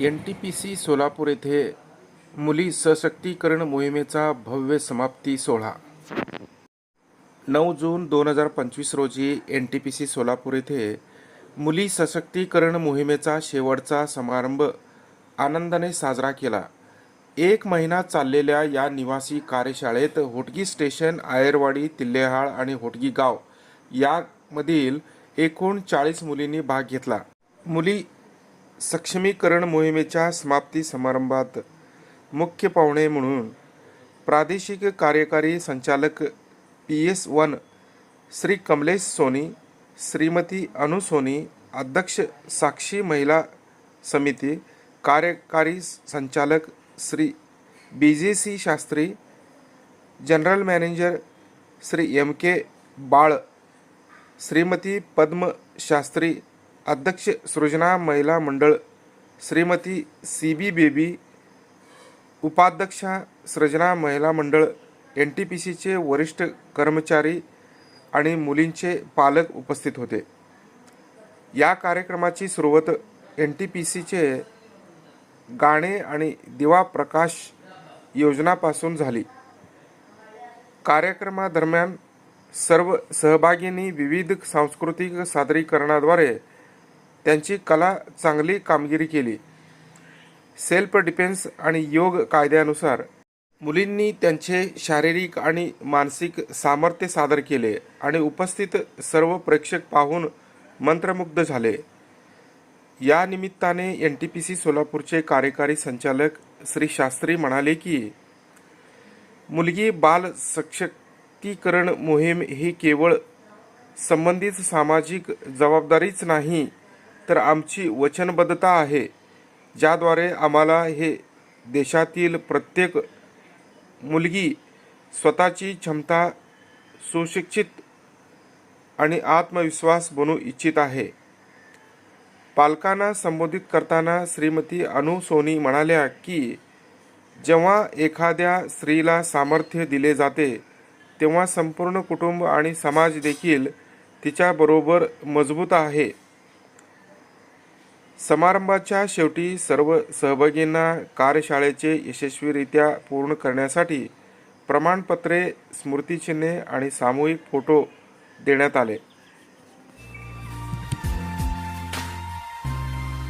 N T P C Solapur येथे मुली सशक्तीकरण मोहिमेचा भव्य समाप्ती सोहळा. नऊ जून दोन हजार पंचवीस रोजी N T P C Solapur येथे मुली सशक्तीकरण मोहिमेचा शेवटचा समारंभ आनंदाने साजरा केला. एक महिना चाललेल्या या निवासी कार्यशाळेत होटगी स्टेशन आयरवाडी तिल्लेहाळ आणि होटगी गाव यामधील एकूण चाळीस मुलींनी भाग घेतला. मुली सक्षमीकरण मोहिमेच्या समाप्ती समारंभात मुख्य पाहुणे म्हणून प्रादेशिक कार्यकारी संचालक P S one Shri Kamlesh Soni Shrimati Anu Soni अध्यक्ष साक्षी महिला समिती कार्यकारी संचालक Shri B J C Shastri general manager Shri M K Bal Shrimati Padma Shastri अध्यक्ष सृजना महिला मंडळ श्रीमती सी बी बेबी उपाध्यक्षा सृजना महिला मंडळ एन टी पी सीचे वरिष्ठ कर्मचारी आणि मुलींचे पालक उपस्थित होते. या कार्यक्रमाची सुरुवात एन टी पी सीचे गाणे आणि दिवा प्रकाश योजनापासून झाली. कार्यक्रमादरम्यान सर्व सहभागींनी विविध सांस्कृतिक सादरीकरणाद्वारे त्यांची कला चांगली कामगिरी केली. सेल्फ डिफेन्स आणि योग कायद्यानुसार मुलींनी त्यांचे शारीरिक आणि मानसिक सामर्थ्य सादर केले आणि उपस्थित सर्व प्रेक्षक पाहून मंत्रमुग्ध झाले. या निमित्ताने एन टी पी सी सोलापूरचे कार्यकारी संचालक श्री शास्त्री म्हणाले की मुलगी बाल सशक्तीकरण मोहीम ही केवळ संबंधित सामाजिक जबाबदारीच नाही तर आमची वचनबद्धता आहे ज्याद्वारे आम्हाला हे देशातील प्रत्येक मुलगी स्वतःची क्षमता सुशिक्षित आणि आत्मविश्वास बनू इच्छित आहे. पालकांना संबोधित करताना श्रीमती अनु सोनी म्हणाल्या की जेव्हा एखाद्या स्त्रीला सामर्थ्य दिले जाते तेव्हा संपूर्ण कुटुंब आणि समाज देखील तिच्याबरोबर मजबूत आहे. समारंभाच्या शेवटी सर्व सहभागींना कार्यशाळेचे यशस्वीरित्या पूर्ण करण्यासाठी प्रमाणपत्रे स्मृतिचिन्हे आणि सामूहिक फोटो देण्यात आले.